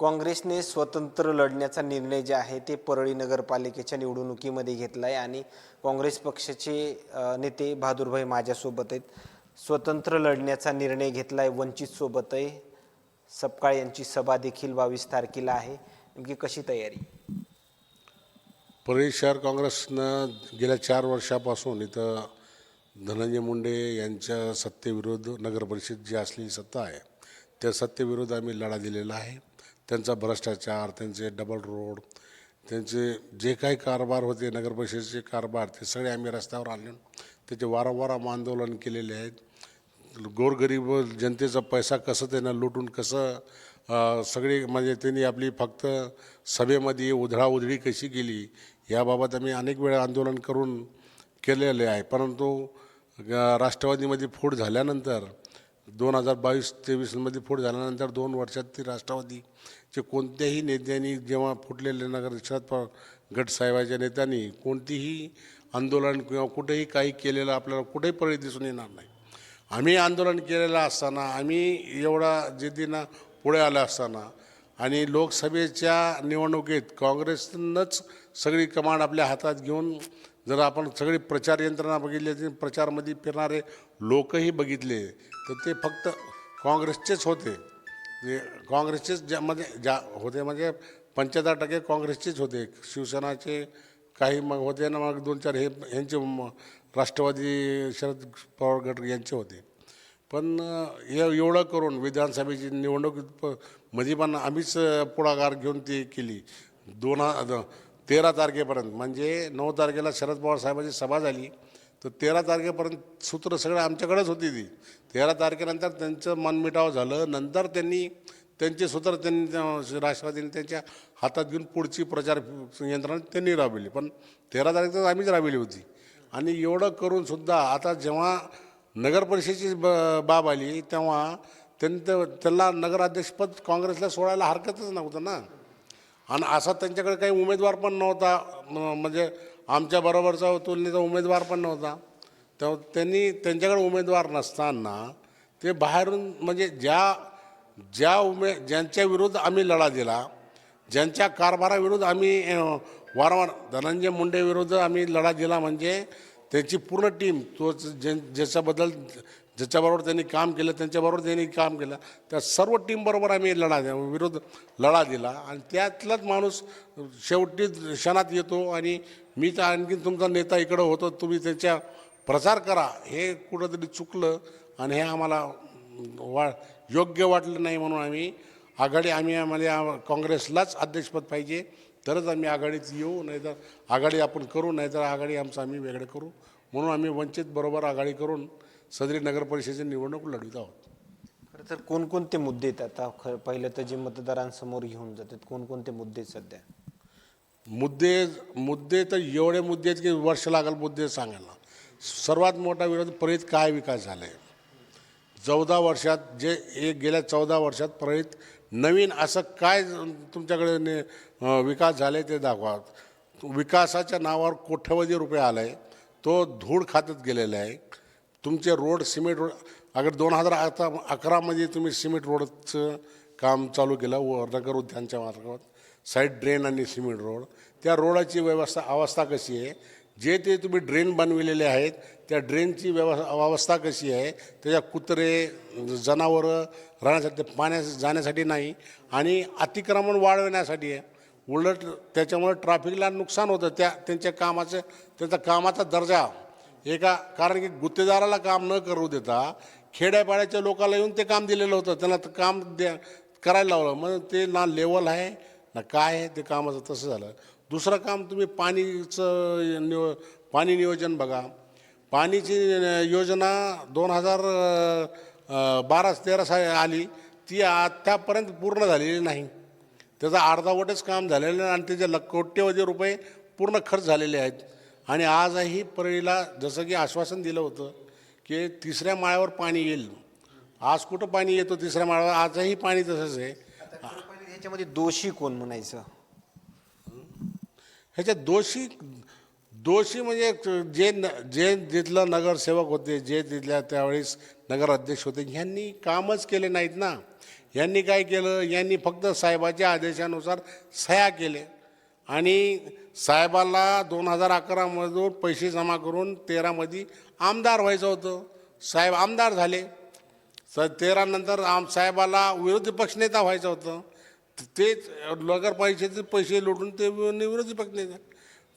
काँग्रेसने स्वतंत्र लढण्याचा निर्णय जे आहे ते परळी नगरपालिकेच्या निवडणुकीमध्ये घेतला आहे आणि काँग्रेस पक्षाचे नेते बहादूरभाई माझ्यासोबत आहेत. स्वतंत्र लढण्याचा निर्णय घेतला आहे वंचितसोबत आहे. सपकाळ यांची सभा देखील बावीस तारखेला आहे. नेमकी कशी तयारी? परळी शहर काँग्रेसनं गेल्या चार वर्षापासून इथं धनंजय मुंडे यांच्या सत्तेविरुद्ध नगरपरिषद जी असलेली सत्ता आहे त्या सत्तेविरुद्ध आम्ही लढा दिलेला आहे. त्यांचा भ्रष्टाचार त्यांचे डबल रोड त्यांचे जे काही कारभार होते नगरपरिषदेचे कारभार ते सगळे आम्ही रस्त्यावर आणून त्याचे वारंवार आंदोलन केलेले आहेत. गोरगरीब जनतेचा पैसा कसं त्यांना लुटून कसं सगळे सगळी म्हणजे त्यांनी आपली फक्त सभेमध्ये उधळा उधळी कशी केली याबाबत आम्ही अनेक वेळा आंदोलन करून केलेले आहे. परंतु राष्ट्रवादीमध्ये फूट झाल्यानंतर दोन हजार बावीस तेवीसमध्ये फूट झाल्यानंतर दोन वर्षात ती राष्ट्रवादीचे कोणत्याही नेत्यांनी जेव्हा फुटलेले नगर शरद पवार गटसाहेबाच्या नेत्यांनी कोणतीही आंदोलन किंवा कुठेही काही केलेलं आपल्याला कुठेही पळी दिसून येणार नाही. आम्ही आंदोलन केलेलं असताना आम्ही एवढा जिद्दीनं पुढे आलं असताना आणि लोकसभेच्या निवडणुकीत काँग्रेसनंच सगळी कमांड आपल्या हातात घेऊन जर आपण सगळी प्रचार यंत्रणा बघितली तर प्रचारमध्ये फिरणारे लोकही बघितले. तर ते फक्त काँग्रेसचेच होते. ते काँग्रेसचेच ज्यामध्ये ज्या होते म्हणजे पंच्याहत्तर टक्के काँग्रेसचेच होते. शिवसेनाचे काही मग होते ना मग दोन चार हे यांचे राष्ट्रवादी शरद पवार गट यांचे होते. पण एवढं करून विधानसभेची निवडणूक प- मध्ये पण आम्हीच पुढाकार घेऊन ती केली. दोन तेरा तारखेपर्यंत. म्हणजे नऊ तारखेला शरद पवार साहेबांची सभा झाली. तर तेरा तारखेपर्यंत सूत्र सगळं आमच्याकडेच होती ती. तेरा तारखेनंतर त्यांचं मनमिटाव झालं. नंतर त्यांनी त्यांचे सूत्र त्यांनी राष्ट्रवादीने त्यांच्या हातात घेऊन पुढची प्रचार यंत्रणा त्यांनी राबविली. पण तेरा तारीख तर आम्हीच राबविली होती. आणि एवढं करूनसुद्धा आता जेव्हा नगरपरिषदेची ब बाब आली तेव्हा त्यांनी ते- त्यांना नगराध्यक्षपद काँग्रेसला सोडायला हरकतच नव्हतं ना. आणि असा त्यांच्याकडे काही उमेदवार पण नव्हता. म्हणजे आमच्या बरोबरचा तुलनेचा उमेदवार पण नव्हता. तेव्हा त्यांनी त्यांच्याकडे उमेदवार नसताना ते बाहेरून म्हणजे ज्या ज्या उमे ज्यांच्या विरुद्ध आम्ही लढा दिला ज्यांच्या कारभाराविरुद्ध आम्ही वारंवार धनंजय मुंडे विरुद्ध आम्ही लढा दिला म्हणजे त्याची पूर्ण टीम तो ज्या ज्याच्याबद्दल ज्याच्याबरोबर त्यांनी काम केलं त्यांच्याबरोबर त्यांनी काम केलं त्या सर्व टीमबरोबर आम्ही लढा द्या विरुद्ध लढा दिला. आणि त्यातलाच माणूस शेवटी क्षणात येतो आणि मी तर आणखीन तुमचा नेता इकडं होतो तुम्ही त्याच्या प्रचार करा. हे कुठंतरी चुकलं आणि हे आम्हाला वा योग्य वाटलं नाही म्हणून आम्ही आघाडी आम्ही आम्हाला काँग्रेसलाच अध्यक्षपद पाहिजे तरच आम्ही आघाडीत येऊ नाहीतर आघाडी आपण करू नाहीतर आघाडी आमचं आम्ही वेगळं करू. म्हणून आम्ही वंचित बरोबर आघाडी करून सदरी नगर परिषदेची निवडणूक लढवित आहोत. खरं तर कोणकोणते मुद्दे आहेत आता? खरं पहिलं तर जे मतदारांसमोर घेऊन जातात कोणकोणते मुद्दे आहेत सध्या? मुद्दे मुद्दे तर एवढे मुद्दे आहेत की वर्ष लागेल मुद्दे सांगायला. सर्वात मोठा विरोध परळीत काय विकास झाला आहे चौदा वर्षात जे एक गेल्या चौदा वर्षात परळीत नवीन असं काय तुमच्याकडे ने अं, विकास झाले ते दाखवा. विकासाच्या नावावर कोट्यवधी रुपये आला आहे तो धूळ खात्यात गेलेला आहे. तुमचे रोड सिमेंट रोड अगर दोन हजार आता अकरामध्ये तुम्ही सिमेंट रोडचं काम चालू केलं व नगर उद्यानच्या मार्गात साईड ड्रेन आणि सिमेंट रोड त्या रोडाची व्यवस्था अवस्था कशी आहे? जे ते तुम्ही ड्रेन बनविलेले आहेत त्या ड्रेनची व्यव अवस्था कशी आहे? त्याच्या कुत्रे जनावरं राहण्यासाठी पाण्या जाण्यासाठी नाही आणि अतिक्रमण वाढवण्यासाठी आहे. उलट त्याच्यामुळे ट्रॅफिकला नुकसान होतं त्या त्यांच्या कामाचं त्यांचा कामाचा दर्जा एका कारण की गुत्तेदाराला काम न करू देता खेड्यापाड्याच्या लोकाला येऊन ते काम दिलेलं होतं. त्यांना काम द्या करायला लावलं. मग ते ना लेवल आहे ना काय आहे ते कामाचं तसं झालं. दुसरं काम तुम्ही पाणीचं नियो पाणी नियोजन बघा. पाणीची योजना दोन हजार बारा तेरा सा आली. ती आत्तापर्यंत पूर्ण झालेली नाही. त्याचा अर्धावटच काम झालेलं आणि त्याचे लकोट्यवधी रुपये पूर्ण खर्च झालेले आहेत. आणि आजही परळीला जसं की आश्वासन दिलं होतं की तिसऱ्या माळ्यावर पाणी येईल. आज कुठं पाणी येतो तिसऱ्या माळ्यावर? आजही पाणी तसंच आहे. ह्याच्यामध्ये दोषी कोण म्हणायचं? ह्याच्यात दोषी दोषी म्हणजे जे न जे तिथलं नगरसेवक होते जे तिथल्या त्यावेळेस नगराध्यक्ष होते ह्यांनी कामच केले नाहीत ना. यांनी काय केलं? यांनी फक्त साहेबाच्या आदेशानुसार सह्या केले आणि साहेबाला दोन हजार अकरामधून पैसे जमा करून तेरामध्ये आमदार व्हायचं होतं. साहेब आमदार झाले. स तेरानंतर आम साहेबाला विरोधी पक्षनेता व्हायचं होतं. तेच नगरपालिकेचे पैसे लुटून ते विरोधी पक्षनेते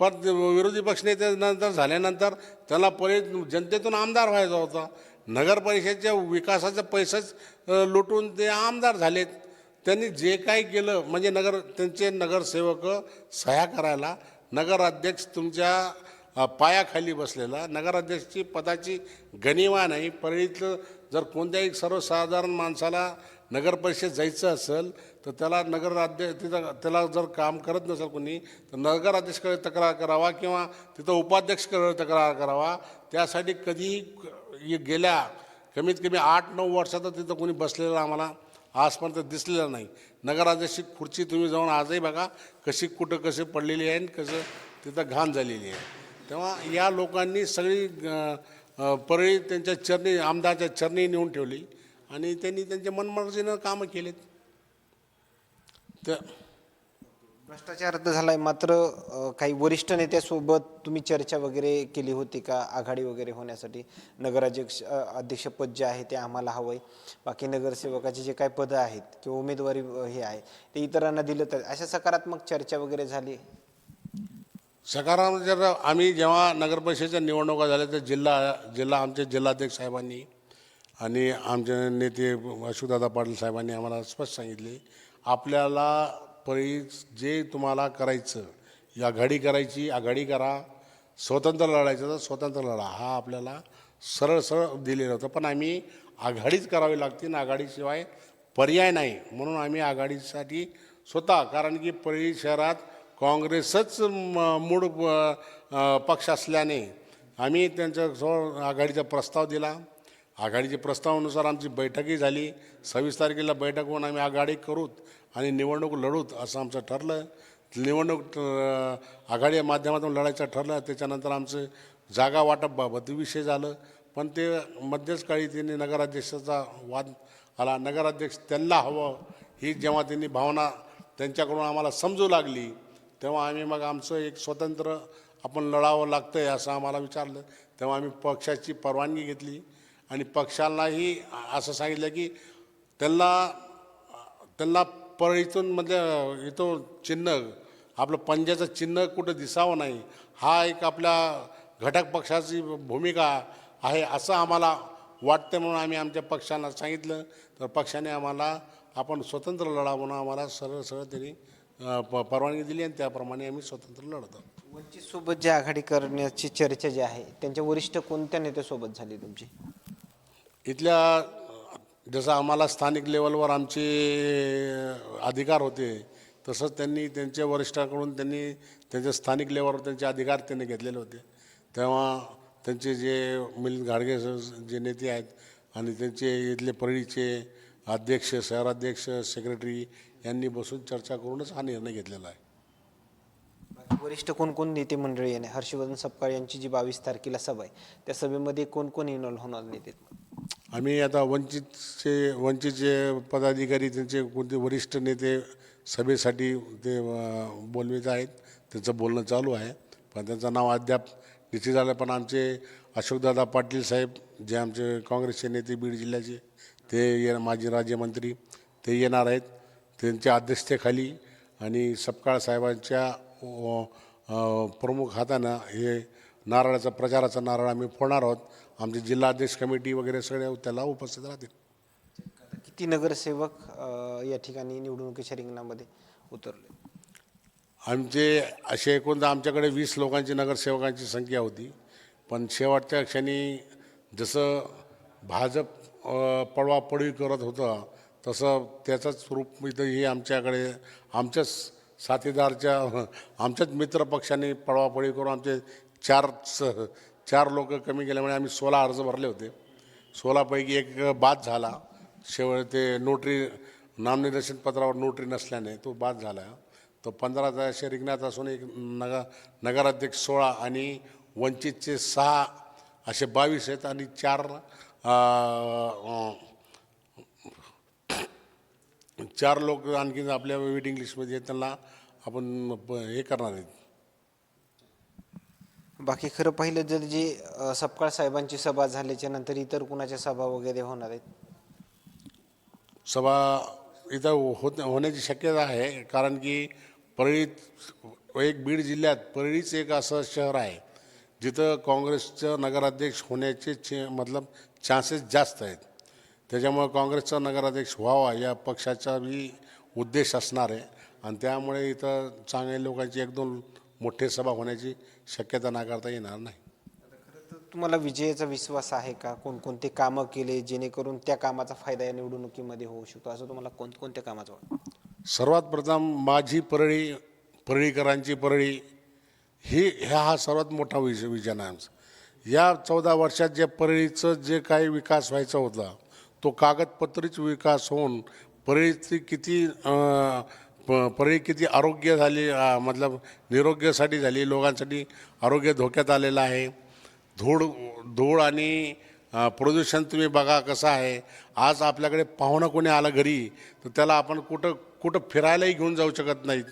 पण ते विरोधी पक्षनेत्यानंतर झाल्यानंतर त्याला परि जनतेतून आमदार व्हायचा होता. नगरपरिषदेच्या विकासाचा पैसाच लुटून ते आमदार झालेत. त्यांनी जे काही केलं म्हणजे नगर त्यांचे नगरसेवक सह्या करायला नगराध्यक्ष तुमच्या पायाखाली बसलेला नगराध्यक्षची पदाची गणिवा नाही परळीतलं जर कोणत्याही सर्वसाधारण माणसाला नगरपरिषद जायचं असेल तर त्याला नगराध्यक्ष तिथं त्याला जर काम करत नसेल कोणी तर नगराध्यक्षकडे तक्रार करावा किंवा तिथं उपाध्यक्षकडे तक्रार करावा. त्यासाठी कधीही गेल्या कमीत कमी आठ नऊ वर्षात तिथं कोणी बसलेलं आम्हाला आजपर्यंत दिसलेला नाही. नगराध्यक्षी खुर्ची तुम्ही जाऊन आजही बघा कशी कुठं कसे पडलेली आहे आणि कसं तिथं घाण झालेली आहे. तेव्हा या लोकांनी सगळी परळी त्यांच्या चरणी आमदारच्या चरणी नेऊन ठेवली आणि त्यांनी त्यांच्या मनमर्जीनं कामं केलेत. तर भ्रष्टाचार रद्द झालाय. मात्र अ, काही वरिष्ठ नेत्यासोबत तुम्ही चर्चा वगैरे केली होती का? आघाडी वगैरे होण्यासाठी? नगराध्यक्ष अ, अध्यक्षपद जे आहे ते आम्हाला हवंय. बाकी नगरसेवकाचे जे काही पदं आहेत किंवा उमेदवारी अ, हे आहे ते इतरांना दिलं तर अशा सकारात्मक चर्चा वगैरे झाली? सकारात्मक जर आम्ही जेव्हा नगरपरिषदेच्या निवडणुका झाल्या तर जिल्हा जिल्हा आमचे जिल्हाध्यक्ष साहेबांनी आणि आमचे नेते अशोकदादा पाटील साहेबांनी आम्हाला स्पष्ट सांगितले. आपल्याला परी जे तुम्हाला करायचं या आघाडी करायची आघाडी करा. स्वतंत्र लढायचं तर स्वतंत्र लढा. हा आपल्याला सरळ सरळ दिलेलं होतं. पण आम्ही आघाडीच करावी लागते आणि आघाडीशिवाय पर्याय नाही. म्हणून आम्ही आघाडीसाठी स्वतः कारण की परळी शहरात काँग्रेसच म- मूळ पक्ष असल्याने आम्ही त्यांच्या आघाडीचा प्रस्ताव दिला. आघाडीच्या प्रस्तावानुसार आमची बैठकही झाली. सव्वीस तारखेला बैठक होऊन आम्ही आघाडी करूत आणि निवडणूक लढूत असं आमचं ठरलं. निवडणूक आघाडी माध्यमातून लढायचं ठरलं. त्याच्यानंतर आमचं जागा वाटप विषय झालं. पण ते मध्येच काळी त्यांनी नगराध्यक्षाचा वाद आला. नगराध्यक्ष त्यांना हवं. ही जेव्हा त्यांनी भावना त्यांच्याकडून आम्हाला समजू लागली तेव्हा आम्ही मग आमचं एक स्वतंत्र आपण लढावं लागतं आहे असं आम्हाला विचारलं. तेव्हा आम्ही पक्षाची परवानगी घेतली. आणि पक्षालाही असं सांगितलं की त्यांना त्यांना परळीतून म्हणजे इथं चिन्ह आपलं पंजाचं चिन्ह कुठं दिसावं नाही. हा एक आपल्या घटक पक्षाची भूमिका आहे असं आम्हाला वाटतं म्हणून आम्ही आमच्या पक्षांना सांगितलं. तर पक्षाने आम्हाला आपण स्वतंत्र लढा म्हणून आम्हाला सरळ सरळ त्यांनी प परवानगी दिली आणि त्याप्रमाणे आम्ही स्वतंत्र लढतो. वंचित सोबत जी आघाडी करण्याची चर्चा जी आहे त्यांच्या वरिष्ठ कोणत्या नेत्यासोबत झाली तुमची? इथल्या जसं आम्हाला स्थानिक लेवलवर आमचे अधिकार होते तसंच त्यांनी त्यांच्या वरिष्ठाकडून त्यांनी त्यांच्या स्थानिक लेवलवर त्यांचे अधिकार त्यांनी घेतलेले होते. तेव्हा त्यांचे जे मिलिंद घाडगे जे नेते आहेत आणि त्यांचे इथले परळीचे अध्यक्ष शहराध्यक्ष सेक्रेटरी यांनी बसून चर्चा करूनच हा निर्णय घेतलेला आहे. वरिष्ठ कोणकोण नेते मंडळी आहे? हर्षवर्धन सपकाळ यांची जी बावीस तारखेला सभा आहे त्या सभेमध्ये कोणकोण इन्व्हॉल्व्ह होणार नेते? आम्ही आता वंचितचे वंचितचे पदाधिकारी त्यांचे कोणते वरिष्ठ नेते सभेसाठी ते बोलवित आहेत. त्यांचं बोलणं चालू आहे. पण त्यांचं नाव अद्याप निश्चित झालं. पण आमचे अशोकदादा पाटील साहेब जे आमचे काँग्रेसचे नेते बीड जिल्ह्याचे ते ये माजी राज्यमंत्री ते येणार आहेत. त्यांच्या अध्यक्षतेखाली आणि सपकाळ साहेबांच्या प्रमुख हातानं हे नारळाचा प्रचाराचा नारळ आम्ही फोडणार आहोत. आमचे जिल्हाध्यक्ष कमिटी वगैरे सगळे त्याला उपस्थित राहतील. किती नगरसेवक या ठिकाणी निवडणुकीच्या रिंगणामध्ये उतरले? आमचे असे एकूण आमच्याकडे वीस लोकांची नगरसेवकांची संख्या होती. पण शेवटच्या क्षणी जसं भाजप अ, पडवापडवी करत होतं तसं त्याचंच रूप इथंही आमच्याकडे आमच्याच साथीदारच्या आमच्याच मित्र पक्षाने पडवापडवी करून आमचे चार स- चार लोक कमी केल्यामुळे आम्ही सोळा अर्ज भरले होते. सोळापैकी एक बाद झाला. शेवट ते नोटरी नामनिर्देशन पत्रावर नोटरी नसल्याने तो बाद झाला. तो पंधराचा असे रिंगणात असून एक नगर नगराध्यक्ष सोळा आणि वंचितचे सहा असे बावीस आहेत आणि चार चार लोक आणखी आपल्या वेटिंग लिस्टमध्ये त्यांना आपण हे करणार आहेत. बाकी खरं पाहिलं जर जे सपकाळ साहेबांची सभा झाल्याच्यानंतर इतर कुणाच्या सभा वगैरे होणार आहेत? सभा इथं होत होण्याची शक्यता आहे कारण की परळीत एक बीड जिल्ह्यात परळीच एक असं शहर आहे जिथं काँग्रेसचं नगराध्यक्ष होण्याचे चे मतलब चान्सेस जास्त आहेत. त्याच्यामुळे काँग्रेसचा नगराध्यक्ष व्हावा या पक्षाचा बी उद्देश असणार आहे. आणि त्यामुळे इथं चांगल्या लोकांची एक दोन मोठे सभा होण्याची शक्यता नाकारता येणार नाही. तुम्हाला विजयाचा विश्वास आहे का? कोणकोणते कामं केले जेणेकरून त्या कामाचा फायदा या निवडणुकीमध्ये होऊ शकतो? असं तुम्हाला कोणकोणत्या कामाचं वाटतं? सर्वात प्रथम माझी परळी परळीकरांची परळी ही ह्या हा सर्वात मोठा विज विजन आहे आमचा. या चौदा वर्षात जे परळीचं जे काही विकास व्हायचा होता तो कागदपत्रीच विकास होऊन परळीची किती अं, प- परळी किती आरोग्य झाली मतलब निरोग्यासाठी झाली लोकांसाठी आरोग्य धोक्यात आलेलं आहे. धूळ धूळ आणि प्रदूषण तुम्ही बघा कसं आहे. आज आपल्याकडे पाहुणं कोणी आलं घरी तर त्याला आपण कुठं कुठं फिरायलाही घेऊन जाऊ शकत नाहीत.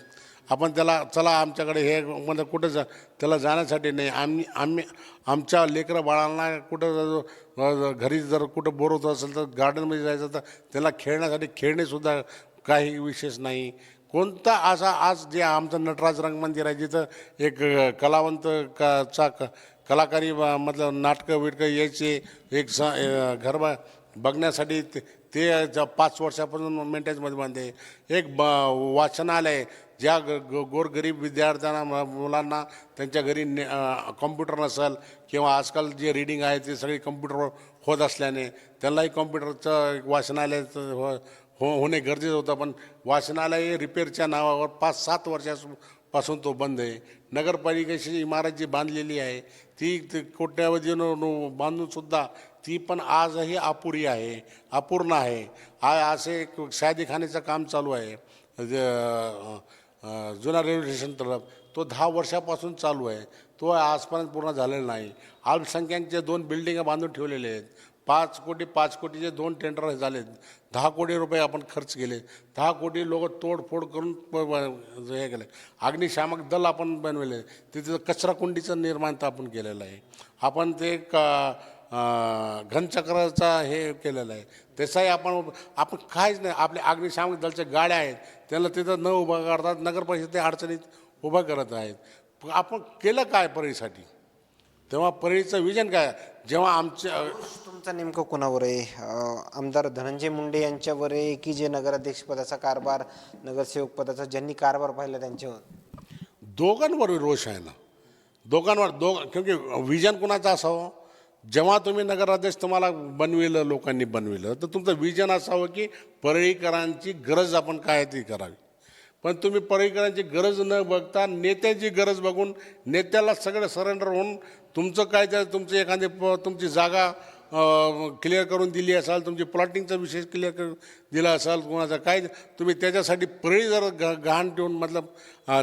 आपण त्याला चला आमच्याकडे हे म्हणजे कुठं जा त्याला जाण्यासाठी नाही. आम्ही आम्ही आमच्या लेकरं बाळांना कुठं घरी जर कुठं बोर होत असेल तर गार्डनमध्ये जायचं तर त्याला खेळण्यासाठी खेळणेसुद्धा काही विशेष नाही. कोणता असा आज जे आमचं नटराज रंगमंदिर आहे जिथं एक कलावंत क चा क कलाकारी मतलब नाटकं बिटकं यायचे एक स घर ब बघण्यासाठी ते ते ज- पाच वर्षापासून मेंटेन्समध्ये बांधते एक ब वाचनालय ज्या ग ग- गोरगरीब विद्यार्थ्यांना म- मुलांना त्यांच्या घरी ने कॉम्प्युटर नसेल किंवा आजकाल जे रीडिंग आहे ते सगळी कम्प्युटरवर होत असल्याने त्यांनाही कॉम्प्युटरचं एक वाचनालयाचं हो, हो होणे गरजेचं होतं पण वाचनालय रिपेअरच्या नावावर पाच सात वर्षापासून तो बंद आहे. नगरपालिकेची इमारत जी बांधलेली आहे ती कोट्यावधीनं बांधूनसुद्धा ती पण आजही अपुरी आहे अपूर्ण आहे. आ असे एक काम चालू आहे. जुना रेल्वे स्टेशन तरफ तो दहा वर्षापासून चालू आहे. तो आजपर्यंत पूर्ण झालेला नाही. अल्पसंख्याकचे दोन बिल्डिंग बांधून ठेवलेले आहेत. पाच कोटी पाच कोटीचे दोन टेंडर झालेत. दहा कोटी रुपये आपण खर्च केले. दहा कोटी लोक तोडफोड करून हे केले. अग्निशामक दल आपण बनवले. तिथे कचरा कुंडीचं निर्माण तर आपण केलेलं आहे. आपण ते का घनचक्राचा हे केलेलं आहे. त्याचाही आपण आपण काहीच नाही. आपल्या अग्निशामक दलच्या गाड्या आहेत. त्यांना तिथं न उभं करतात नगरपरिषद ते अडचणीत उभं करत आहेत. आपण केलं काय परळीसाठी तेव्हा परळीचं विजन काय? जेव्हा आमच्या तुमचा नेमकं कोणावर आहे? अं, आमदार धनंजय मुंडे यांच्यावर आहे की जे नगराध्यक्ष पदाचा कारभार नगरसेवक पदाचा ज्यांनी कारभार पाहिला त्यांच्यावर? दोघांवर रोष आहे ना. दोघांवर दो क्योंकि विजन कुणाचं असावं? जेव्हा तुम्ही नगराध्यक्ष तुम्हाला बनविलं लोकांनी बनविलं तर तुमचं विजन असावं की परळीकरांची गरज आपण काय ती करावी. पण तुम्ही परळीकरांची गरज न बघता नेत्याची गरज बघून नेत्याला सगळं सरेंडर होऊन तुमचं काय त्या तुमचं एखादी प- तुमची जागा क्लिअर करून दिली असाल तुमची प्लॉटिंगचा विषय क्लिअर करून दिला असाल कोणाचा काय तुम्ही त्याच्यासाठी परळी जर ग गहाण ठेवून मतलब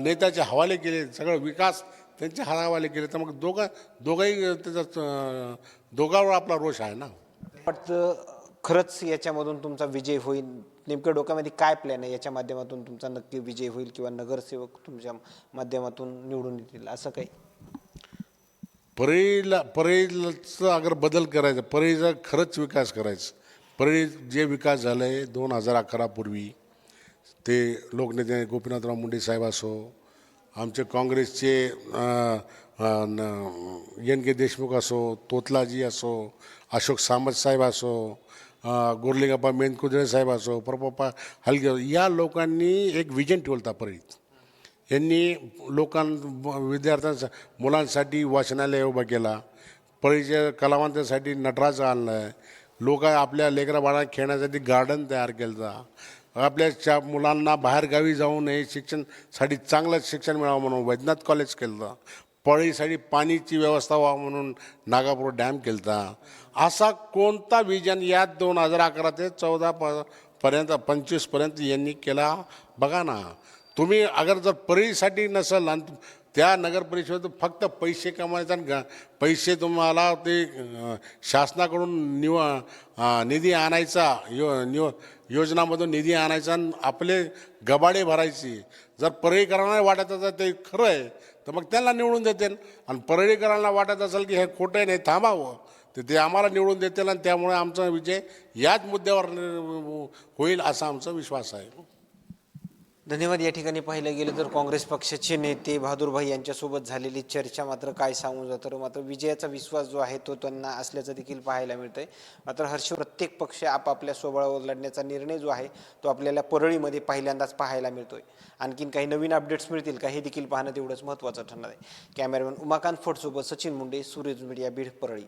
नेत्याचे हवाले केले सगळं विकास त्यांचे हवाले केले तर मग दोघं दोघंही त्याचा दोघावर दोघांवर आपला रोष आहे ना? वाटतं खरंच याच्यामधून तुमचा विजय होईल? नेमकं डोक्यामध्ये काय प्लॅन आहे? याच्या माध्यमातून तुमचा नक्की विजय होईल किंवा नगरसेवक तुमच्या माध्यमातून निवडून येतील? असं काही? परळीला परळीचा अगर बदल करायचा परळीचा खरंच विकास करायचं. परळी जे विकास झालं आहे दोन हजार अकरापूर्वी ते लोकनेते गोपीनाथराव मुंडे साहेब असो आमचे काँग्रेसचे एन के देशमुख असो तोतलाजी असो अशोक सामत साहेब असो अं, गोरलेगप्पा मेनकुदळे साहेब असो प्रपप्पा हलगे या लोकांनी एक विजन ठेवलं परळीत यांनी लोकां विद्यार्थ्यांसा मुलांसाठी वाचनालय उभा केला. पळीच्या कलावंतांसाठी नटराज आणलं. आहे लोक आपल्या लेकराबाळा खेळण्यासाठी गार्डन तयार केलं आपल्या च्या मुलांना बाहेरगावी जाऊ नये शिक्षणसाठी चांगलं शिक्षण मिळावं म्हणून वैद्यनाथ कॉलेज केलं पळीसाठी पाणीची व्यवस्था व्हावं म्हणून नागापूर डॅम केलता. असा कोणता विजन यात दोन हजार अकरा ते चौदा प पर्यंत पंचवीसपर्यंत यांनी केला? बघा ना. तुम्ही अगर जर परळीसाठी नसेल आणि त्या नगर फक्त पैसे कमायचा आणि पैसे तुम्हाला ते शासनाकडून निव निधी आणायचा यो निव योजनामधून निधी आणायचा आणि आपले गबाडे भरायची. जर परळीकरांना वाटत असेल ते खरं आहे तर मग त्यांना निवडून देतील. आणि परळीकरांना वाटत असेल की हे खोटं आहे नाही थांबावं. तर ते आम्हाला निवडून देतील आणि त्यामुळे आमचा विजय याच मुद्द्यावर होईल असा आमचा विश्वास आहे. धन्यवाद. या ठिकाणी पाहिलं गेलं तर काँग्रेस पक्षाचे नेते बहादूरभाई यांच्यासोबत झालेली चर्चा मात्र काय सांगून जातं? मात्र विजयाचा विश्वास जो आहे तो त्यांना असल्याचं देखील पाहायला मिळतंय. मात्र हर्ष प्रत्येक पक्ष आपापल्या स्वबळावर लढण्याचा निर्णय जो आहे तो आपल्याला परळीमध्ये पहिल्यांदाच पाहायला मिळतोय. आणखीन काही नवीन अपडेट्स मिळतील का हे देखील पाहणं तेवढंच महत्त्वाचं ठरणार आहे. कॅमेरामॅन उमाकांत फडसोबत सचिन मुंडे सूर्यज मीडिया बीड परळी.